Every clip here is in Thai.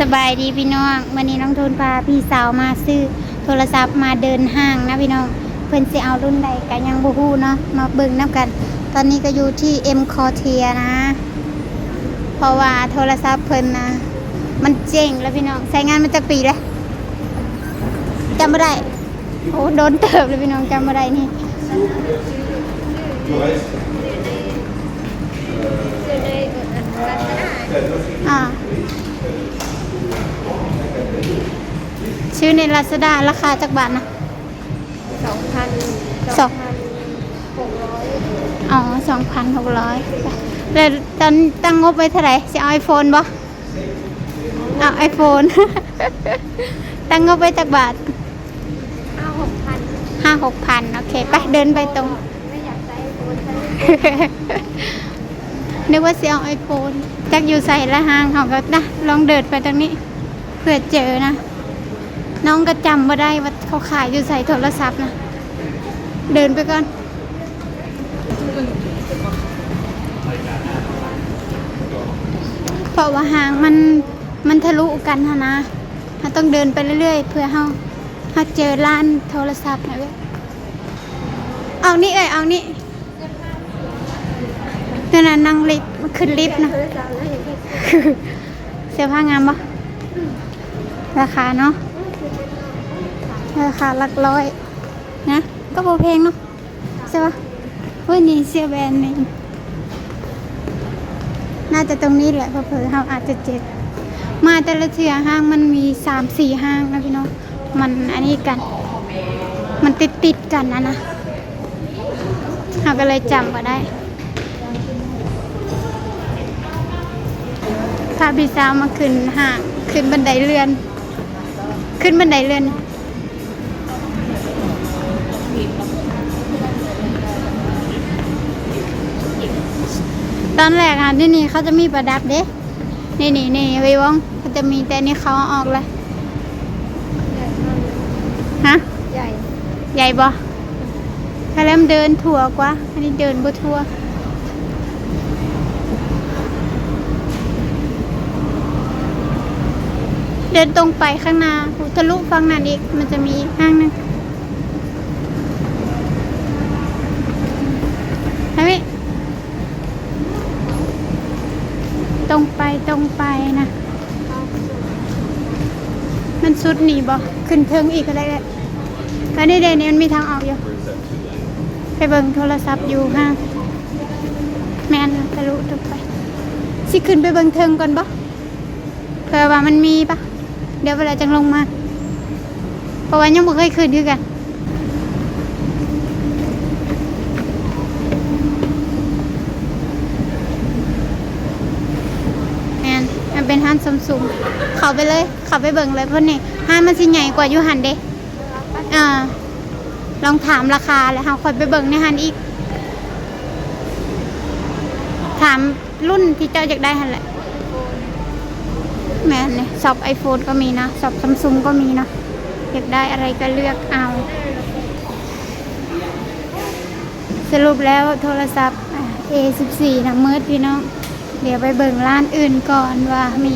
สบายดีพี่น้องวันนี้น้องทุนพาพี่สาวมาซื้อโทรศัพท์มาเดินห้างนะพี่น้อง เพิ่นสิเอารุ่นใดกันยังบ่ฮู้เนาะมาเบิ่งนํกัน ตอนนี้ก็อยู่ที่ M c o r t i e r นะ เพราะว่าโทรศัพท์เพิ่นนะ มันเจ๋งแล้วพี่น้องใช้งานมาจากปีแล้วจำไม่ได้โอ้โดนเติบเลยพี่น้องจำไม่ได้นี่อ่า ชื่อในลาซาด้าราคาจากบาทนะ สองพันสอง หกร้อยอ๋อสองพันหกร้อยแล้วตอนตั้งงบไว้เท่าไหร่จะเอาไอโฟนบ่เอาไอโฟน ตั้งงบไว้จากบาทเอาหกพันห้าหกพันโอเค ไปเดินไปตรง ไม่อยากใช้โฟนใช้นึกว่าเสียไอโฟนจักอยู่ใส่ละห้างเขาก็นะ ลองเดินไปตรงนี้ เพื่อเจอนะ น้องก็จำมาได้ว่าเขาขายอยู่ใส่โทรศัพท์นะ เดินไปก่อนเพราะว่าหางมันมันทะลุกันหะนะเราต้องเดินไปเรื่อย ๆ เพื่อเฮาเฮาเจอร้านโทรศัพท์นะเว้ยเอานี่เอ้ยเอานี่นั่นน่ะนั่งลิฟต์มันขึ้นลิฟต์นะเห็นแค่เสื้อผ้างามปะราคาเนาะ ราคาหลักร้อย นะก็โบเพลงเนาะใช่ปะเฮ้ยนี่เสื้อแบรนด์เนมน่าจะตรงนี้แหละเพอเพอเราอาจจะเจ็ดมาแต่ละเทือห้างมันมีสามสี่ห้างนะพี่น้องมันอันนี้กัน มันติดติดกันนะนะเราก็เลยจำมาได้พาพี่สาวมาขึ้นห้าง ขึ้นบันไดเลื่อน ขึ้นบันไดเลื่อน ตอนแรกอะที่นี่เขาจะมีประดับเด้ นี่นี่นี่วิวงเขาจะมีแต่นี่เขาเอาออกเลยฮะใหญ่ ใหญ่บ่ถ้าเริ่มเดินถั่วกว่า อันนี้เดินบ่ทั่วเดินตรงไปข้างหน้าทะลุฝั่งนั้นอีก มันจะมีห้างนึงเฮ้ยตรงไปตรงไปนะ มัน สุดหนีบ่ขึ้นเทิงอีกก็ได้แหละอันนี้เดนี่มันมีทางออกอยู่ ไปเบิ่งโทรศัพท์อยู่ห้างแมนทะลุตรงไปสิขึ้นไปเบิ่งเทิงก่อนบ่เผื่อว่ามันมีปะเดี๋ยวเวลาจังลงมา เพราะว่ายังบ่เคยขึ้นคือกัน แม่นมัน เป็นห้านซัมซุงเขาไปเลย เขาไปเบิ่งเลยเพราะนี่ห้านมันสิใหญ่กว่ายูหันเด้อ่าลองถามราคาแล้วเราคอยไปเบิ่งในหันอีก ถามรุ่นที่เจ้าอยากได้หันแหละแม่นเลยสอบไอโฟนก็มีนะสอบซัมซุงก็มีนะอยากได้อะไรก็เลือกเอา สรุปแล้วโทรศัพท์ A14 นะมืดพี่น้อง เดี๋ยวไปเบิ่งร้านอื่นก่อนว่ามี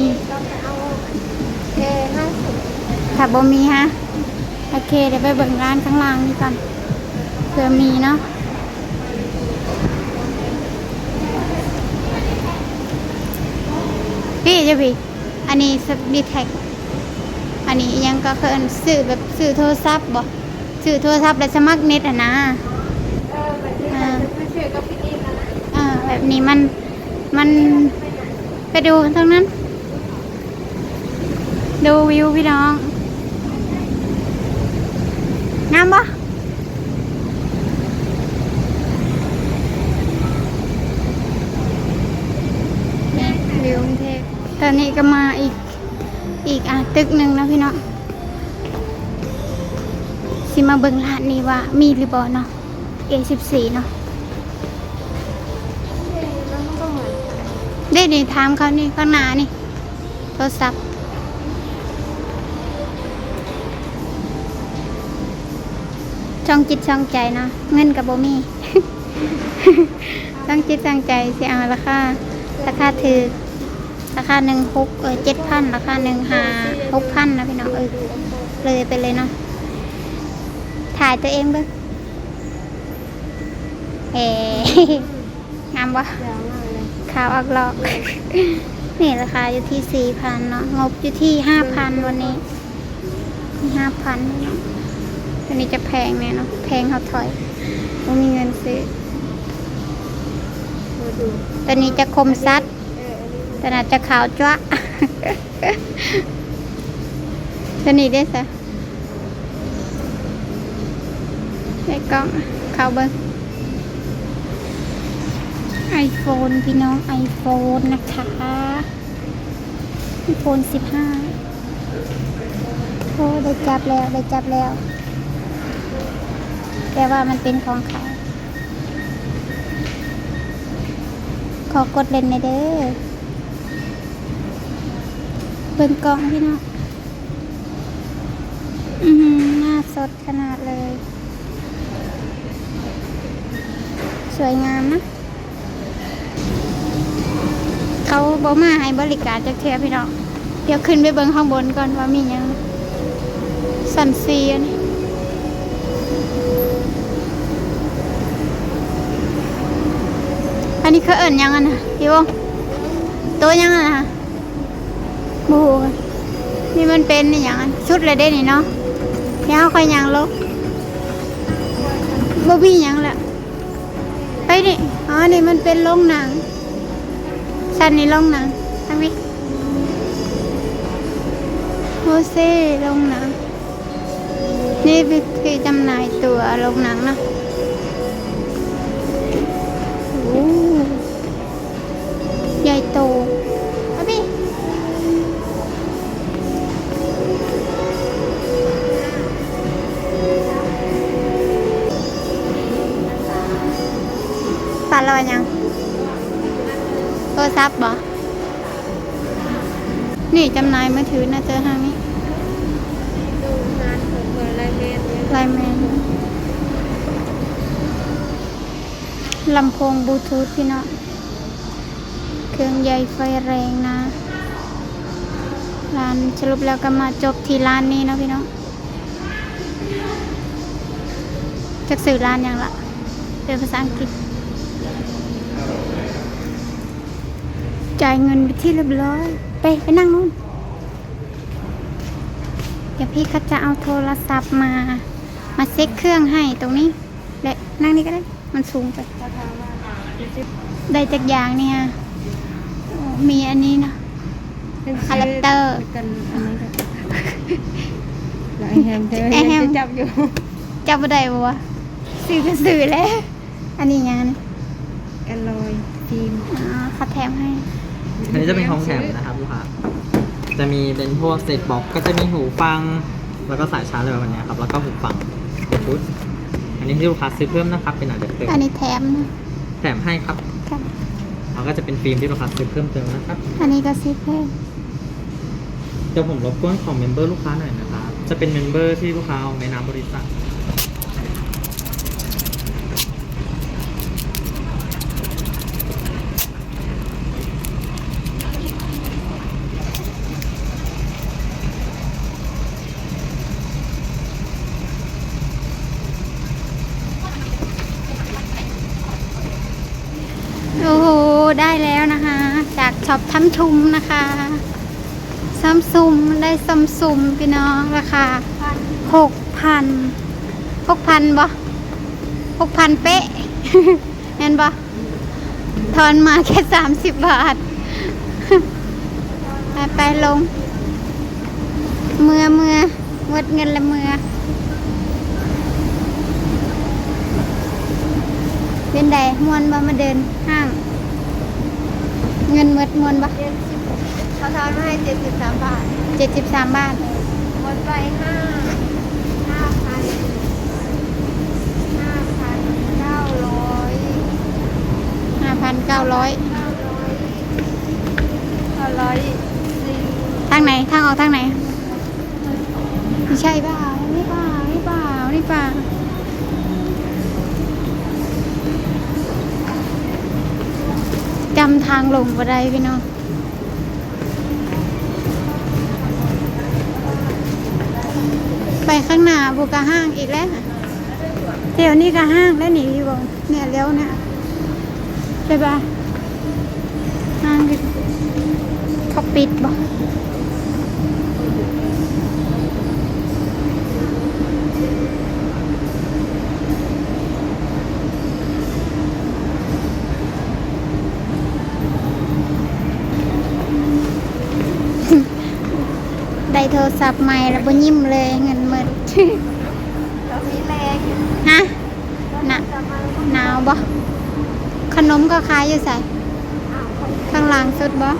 เอาเอห้าสิบถ้าบ่มีฮะ โอเค เดี๋ยวไปเบิ่งร้านข้างล่างนี่ก่อนเผื่อมีเนาะพี่เจ้าพี่ อันนี้สดีแท็ก อันนี้อิหยังก็คือซื้อแบบซื้อโทรศัพท์บ่ซื้อโทรศัพท์แล้วสมัครเน็ตอะนะเออมันจะไม่เชื่อกับพี่ดีนะนะอ่าแบบนี้มัน มันไปดูตรงนั้น ดูวิวพี่น้องงามปะรีวิวกรุงเทพตอนนี้ก็มาอีก อีกอะตึกหนึ่งนะพี่น้องสิมาเบิ่งร้านนี้ว่ามีหรือบ่เนาะ A14 เนาะ ได้นี่ถามเขานี่ข้างหน้านี่ โทรศัพท์ช่องจิตช่องใจเนาะเงินกับโบมี่ช่องจิตช่องใจสิเอาราคาราคาถือราคาหนึ่งหกเออเจ็ดพันราคาหนึ่งหาหกพันนะพี่น้องเออเลยไปเลยเนาะถ่ายตัวเองเบ้างเอ๋งามปะ ยาวมากเลยขาอักลอก นี่ราคาอยู่ที่สี่พันเนาะงบอยู่ที่ห้าพันวันนี้ห้าพันเนาะอันนี้จะแพงเนี่ยเนาะแพงเขาถอยไม่มีเงินซื้อตัวนี้จะคมซัดเอออันนี้ตัวนั้นจะขาวจ้วะตัวนี้ได้สะได้กล้องเข้าเบิ้ง ไอโฟนพี่น้องไอโฟนนะคะไอโฟนสิบห้าโอ้ได้จับแล้วได้จับแล้ว แต่ว่ามันเป็นของเขาขอกดเล่นในอยเด้อเบิ่งกล้องพี่น้องอือหือหน้าสดขนาดเลย สวยงามนะ เขาบอมาให้บริการจากเทียพี่น้องเดี๋ยวขึ้นไปเบิ่งข้างบนก่อนว่ามียังสันซีนนี้อันนี้คือเอิ่นยังอันนะพี่วงตัวยังอันนะบูนี่มันเป็นนี่อย่างนั้นชุดเลยได้นี่เนาะยาวค่อยยางลบบ่มีหยังแหละไปนี่อ๋อนี่มันเป็นโรงหนัง สันนี่ลงน้ำทำไมโมเซ่ลงน้ำนี่คือจำหน่ายตั๋วลงหนังเนาะ เจอทางนี้ดูงานของเบอร์ไลเมนเนี่ยไลน์แมนลำโพงบลูทูธพี่เนาะเครื่องใหญ่ไฟแรงนะ ร้านสรุปแล้วก็มาจบที่ร้านนี้เนาะพี่เนาะจะสื่อร้านยังละเป็นภาษาอังกฤษ จ่ายเงินไปที่เรียบร้อย ไป ไปนั่งนู่น เดี๋ยวพี่เขาจะเอาโทรศัพท์มา มาเซ็คเครื่องให้ตรงนี้และนั่งนี่ก็ได้ มันสูงไปราคาว่าเจ็ดสิบได้จากอย่างเนี่ยโอ้มีอันนี้นะอะแดปเตอร์กันอันนี้ก็แล้วไอแฮมเธอไอ้แฮมยังจะจับอยู่ จับบ่ได้บ่วะสื่อก็สื่อแล้ว อันนี้ยังนะแอนดรอยฟิล์มอ๋อเขาแถมให้ อันนี้จะเป็นของแถมนะครับลูกค้า จะมีเป็นพวกเซตบ็อกก็จะมีหูฟัง แล้วก็สายชาร์จอะไรแบบนี้ครับ แล้วก็หูฟังชุดอันนี้ที่ลูกค้าซื้อเพิ่มนะครับ เป็นอาจจะเติมอันนี้แถมนะแถมให้ครับค่ะแล้วก็จะเป็นฟิล์มที่ลูกค้าซื้อเพิ่มเติมนะครับ อันนี้ก็ซิปเพิ่มเดี๋ยวผมรบกวนของเมมเบอร์ลูกค้าหน่อยนะครับ จะเป็นเมมเบอร์ที่ลูกค้าเอาในนามบริษัท โอ้โห ได้แล้วนะคะ จากช็อป ทุมนะคะซัมซุมได้ซัมซุมพี่น้องราคาหกพันหกพันบ่หกพันเป๊ะเห็นบ่ทอนมาแค่สามสิบบาท ไปไปลง เมื่อเมื่อหมดเงินละเมื่อเป็นไดมวนบ่มาเดินห้าง เงินหมดมวนบ่เจ็ดสิบเขาทอนมาให้เจ็ดสิบสามบาทเจ็ดสิบสามบาทหมดไปห้าห้าพันห้าพันเก้าร้อยห้าพันเก้าร้อยเก้าร้อยเก้าร้อยสี่ทางไหน ทางออกทางไหน จำทางลงบ่ได้พี่น้องไปข้างหน้าบุกะห้างอีกแล้วเดี๋ยวนี้กะห้างแล้วหนีบอยู่เนี่ยเร็วเนี่ยไปบะห้างเขาปิดบ่ โทรศัพท์ใหม่แล้วบ่ยิ้มเลยเงินหมดเรามีแรงฮะหนะหนาวบ่ขนมก็ขายอยู่ใส่อ้าวคนข้างล่างสุดบ่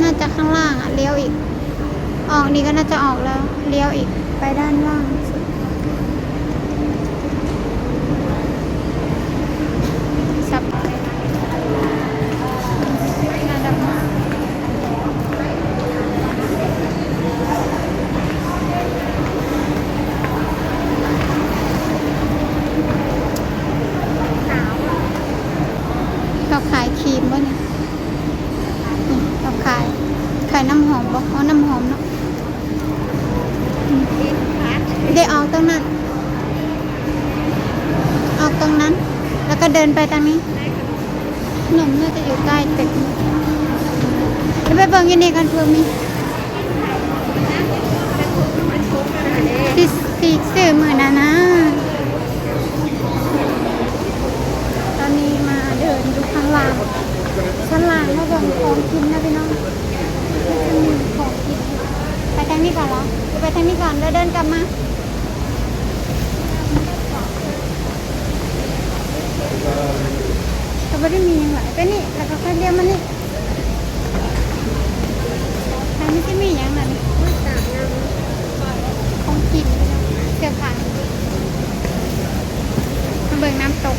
น่าจะข้างล่างอะเลี้ยวอีก ออกนี่ก็น่าจะออกแล้ว เลี้ยวอีกไปด้านล่างสุดสับน่าจะมา หนาวอะ เขาขายครีมบ่เนี่ยนี่เขาขาย ขายน้ำหอมบ่เอาน้ำหอมเนาะ ดินพัด ได้ออกตรงนั้น ออกตรงนั้น แล้วก็เดิ นไปทางนี้ได้ขนมขนมน่าจะอยู่ใกล้ตึกแล้วไปเบิ่งยินดีกันเพื่อมีเป็นทุกข์เป็นทุกข์กันเลยที่สีสื่อมือนะนะ ตอนนี้มาเดินดูข้างล่างชั้นล่างเขาเบิ่งของกินนะพี่น้องจะมีของกินไปทางนี้ก่อนเหรอหรือไปทางนี้ก่อนแล้วเดินกลับมา ก็ไม่ได้มีอย่างไรไปนี่แล้วก็แค่เลี้ยวมานี่ทางนี้จะมีอย่างนั้นไม่ต่างกันของกินเสื้อผ้ามาเบิ่งน้ำตก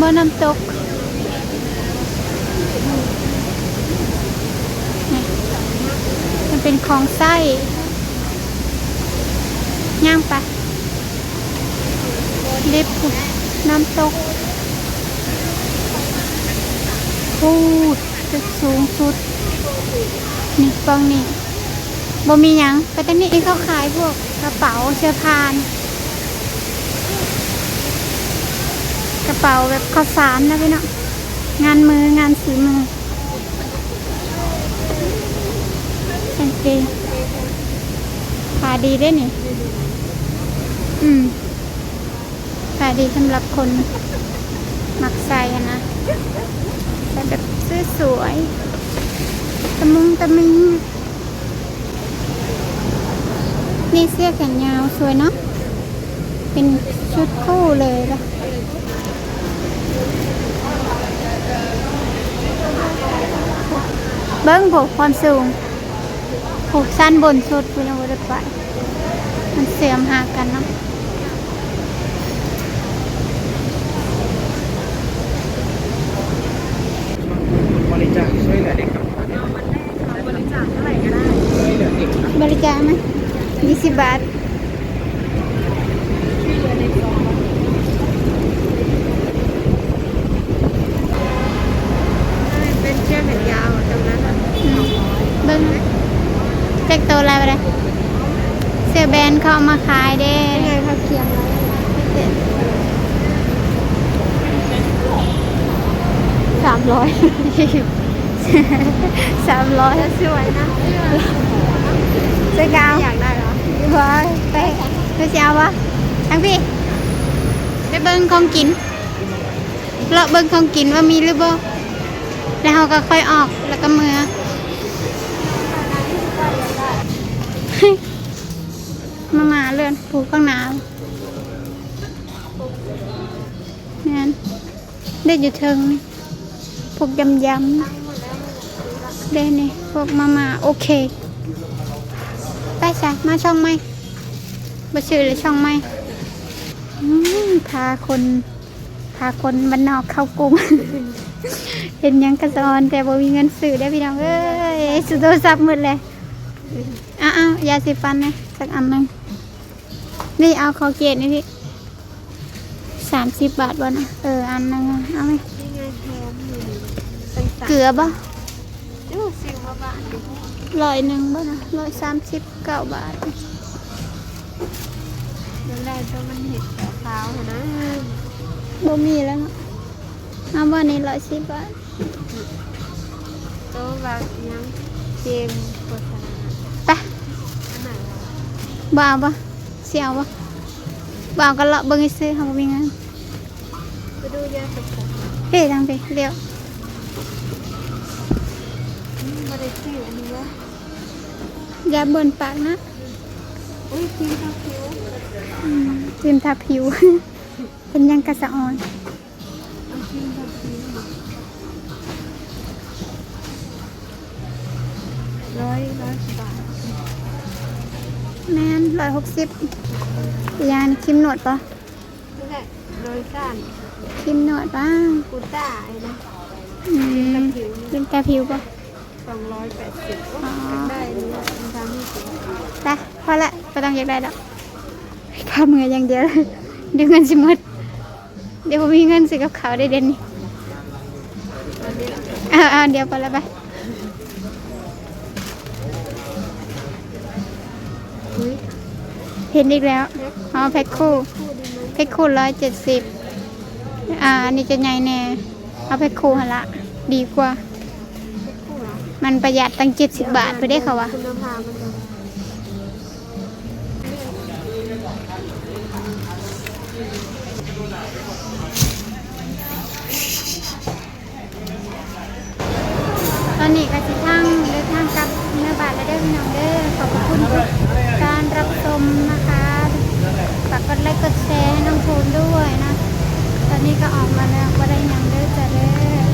บ่น้ำตกนี่มันเป็นของไส้ย่างไป ลิฟต์น้ำตกโอ้จุดสูงสุด นี่ปองนี่บ่มีหยังไปแต่นี่เองเขาขายพวกกระเป๋าเสื้อผ้านกระเป๋าแบบข้าวสารนะพี่เนาะงานมืองานสีมือกางเกงขาดีได้นี่ อืมายดีสำหรับคนมักใส่นะใส่แบบซื้อสวยๆตะมุงตะมิงนี่เสื้อแขนยาวสวยเนาะเป็นชุดคู่เลยละเบิ้งผูกความสูงผูกสั้นบนสุดคุณเอาไว้ไปมันเสื่อมหากันเนาะ บริจาคช่วยเหลือเด็กครับ บริจาคเท่าไหร่ก็ได้ ช่วยเหลือเด็ก บริจาคไหมยี่สิบบาท เป็นเชือกแขนยาวตรงนั้นอะ อืมเบิ้งแจ็คโตอะไรไปเลยเสื้อแบรนด์เขาเอามาขายเด้ยังไงเขาเคียงไว้สามร้อยสามร้อยสวยนะเสื้อเสื้อกาวอยากได้เหรอไปไปไปเสียวะทั้งพี่ไปเบิ้งของกินเลาะเบิ้งของกินว่ามีหรือบ่แล้วเราก็ค่อยออกแล้วก็มือ มามาเลื่อนผูกข้างน้าเนี่ยได้อยู่เทิงนี่พวกยำยำได้นี่พวกมามาโอเคไปจ้ะมาช่องไหมมาชื่อหรือช่องไหมพาคนพาคนบ้านนอกเข้ากรุงเห็นยังกระซอนแต่บ่มีเงินซื้อได้พี่น้องเอ้ยสุดโทรศัพท์หมดเลย อ้าวๆยาสีฟันนะสักอันหนึงนี่เอาคอเกตนี่พี่สามสิบบาทบ่นะเอออันหนึงอะเอาไหมนี่ไงแถมอยู่ต่างๆเกลือบ่ดูซิวมาบ้านดิร้อยหนึ่งบ่นะร้อยสามสิบเก้าบาทเดี๋ยวแรกก็มันเห็ดขาวๆนะบ่มีแล้วเนาะเอาบ่นี่ร้อยสิบบาทโต๊ะแบบยังเกมโฆษณา ไป อันไหนวะ บ่เอาบ่เสียวบ่บ่เอาก็เลาะเบิ่งให้ซื้อเฮาบ่มีเงินไปดู แม่นร้อยหกสิบยานครีมหนวดปะนี่แหละโดยการครีมหนวดป้ากูต้าไอ้นะอืมครีมทาผิวปะสองร้อยแปดสิบอ๋อได้นี่มันทำให้สวยไปพอละไม่ต้องอยากได้แล้วข้ามืออย่างเดียวเดี๋ยวเงินสิหมดเดี๋ยวบ่มีเงินซื้อกับเขาวได้เด่นนี่อันนี้เอาเอาเดี๋ยวพอละไป เห็นอีกแล้วเอ๋อแพ็คคู่แพ็คคู่ร้อยเจ็ดสิบอ่าอันนี้จะใหญ่แน่เอาแพ็คคู่หนละ ดีกว่า มันประหยัดตั้งเจ็ดสิบบาทไปได้เขาวะคุณภาพมันจะตอนนี้ก็สิทางเดินทางกับเนื้อบาทและเด้พี่น้องเด้อขอบคุณ การรับชมนะคะฝากกดไลค์กดแชร์ให้น้องทูนด้วยนะ ตอนนี้ก็ออกมาแล้วก็ได้ยังเด้อจ้ะเด้อ